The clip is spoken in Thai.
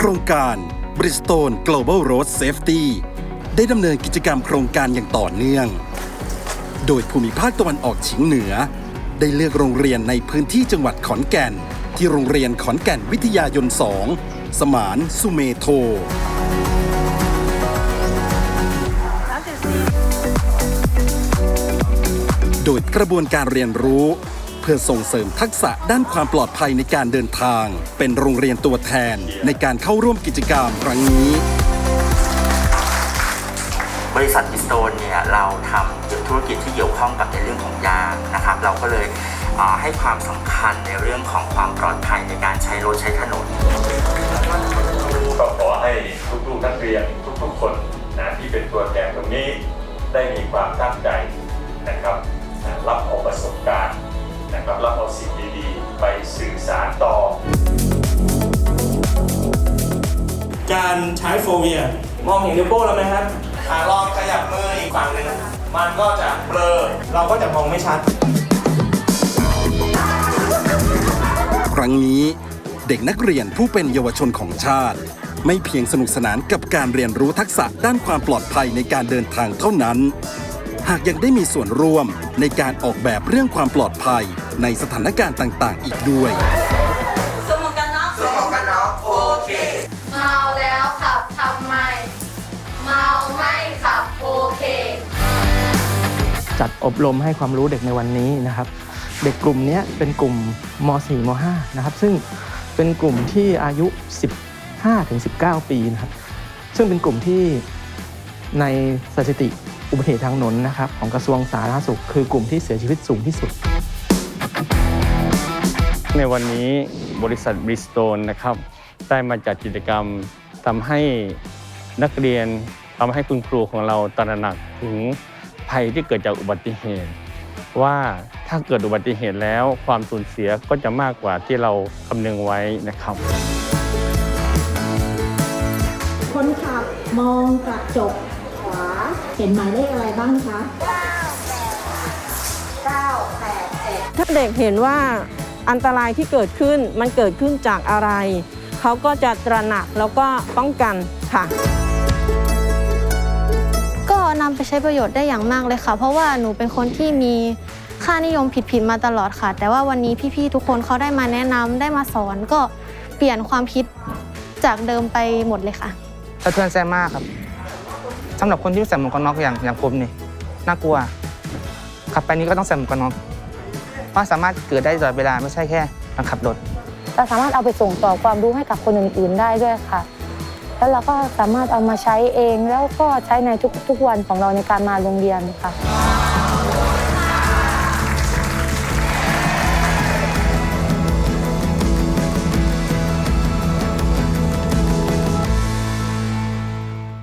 โครงการ Bristol Global Road Safety ได้ดำเนินกิจกรรมโครงการอย่างต่อเนื่อง โดยภูมิภาคตะวันออกเฉียงเหนือ ได้เลือกโรงเรียนในพื้นที่จังหวัดขอนแก่น ที่โรงเรียนขอนแก่นวิทยายน 2 สมานสุเมโทโดยกระบวนการเรียนรู้ พื่อส่งเสริมทักษะด้านความปลอดภัยในการเดินทาง เป็นโรงเรียนตัวแทนในการเข้าร่วมกิจกรรมครั้งนี้ บริษัทบิสโตนเนี่ยเราทำเกี่ยวกับธุรกิจที่เกี่ยวข้องกับในเรื่องของยางนะครับ เราก็เลยอ่าให้ความสำคัญในเรื่องของความปลอดภัยในการใช้รถใช้ถนนก็ขอให้ทุกๆนักเรียนทุกๆคนนะที่เป็นตัวแทนตรงนี้ได้มีความตั้งใจ การใช้โฟเวียมองเห็นนิ้วโป้งแล้วไหมครับอ่าลองขยับมืออีกฝั่งหนึ่งมันก็จะเบลอ เราก็จะมองไม่ชัด ครั้งนี้เด็กนักเรียนผู้เป็นเยาวชนของชาติ ไม่เพียงสนุกสนานกับการเรียนรู้ทักษะด้านความปลอดภัยในการเดินทางเท่านั้น หากยังได้มีส่วนร่วมในการออกแบบเรื่องความปลอดภัยในสถานการณ์ต่าง ๆ อีกด้วย จัดอบรมให้ความรู้เด็กในวันนี้นะครับ เด็กกลุ่มนี้เป็นกลุ่มม .4 ม .5 นะครับ ซึ่งเป็นกลุ่มที่อายุ 15ถึง19 ปีนะครับ ซึ่งเป็นกลุ่มที่ในสถิติอุบัติเหตุทางถนนนะครับ ของกระทรวงสาธารณสุข คือกลุ่มที่เสียชีวิตสูงที่สุด ในวันนี้บริษัทบริสโตนนะครับ ได้มาจัดกิจกรรมทำให้นักเรียนทำให้คุณครูของเราตระหนักถึง ภัยที่เกิดจากอุบัติเหตุ ว่าถ้าเกิดอุบัติเหตุแล้วความสูญเสียก็จะมากกว่าที่เราคำนึงไว้นะครับ คนขับมองกระจกขวา เห็นหมายเลขอะไรบ้างคะ ถ้าเด็กเห็นว่าอันตรายที่เกิดขึ้นมันเกิดขึ้นจากอะไร เขาก็จะตระหนักแล้วก็ป้องกันค่ะก็นำไป ใช้ประโยชน์ได้อย่างมากเลยค่ะ เพราะว่าหนูเป็นคนที่มีค่านิยมผิดๆมาตลอดค่ะ แต่ว่าวันนี้พี่ๆทุกคนเขาได้มาแนะนำได้มาสอนก็เปลี่ยนความคิดจากเดิมไปหมดเลยค่ะ สะเทือนใจมากครับสำหรับคนที่ใส่หมวกกันน็อกอย่างอย่างผมนี่น่ากลัว ขับไปนี้ก็ต้องใส่หมวกกันน็อกเพราะสามารถเกิดได้ตลอดเวลาไม่ใช่แค่การขับรถ เราสามารถเอาไปส่งต่อความรู้ให้กับคนอื่นๆได้ด้วยค่ะ แล้วเราก็สามารถเอามาใช้เองแล้วก็ใช้ในทุกๆวันของเราในการมาโรงเรียนค่ะ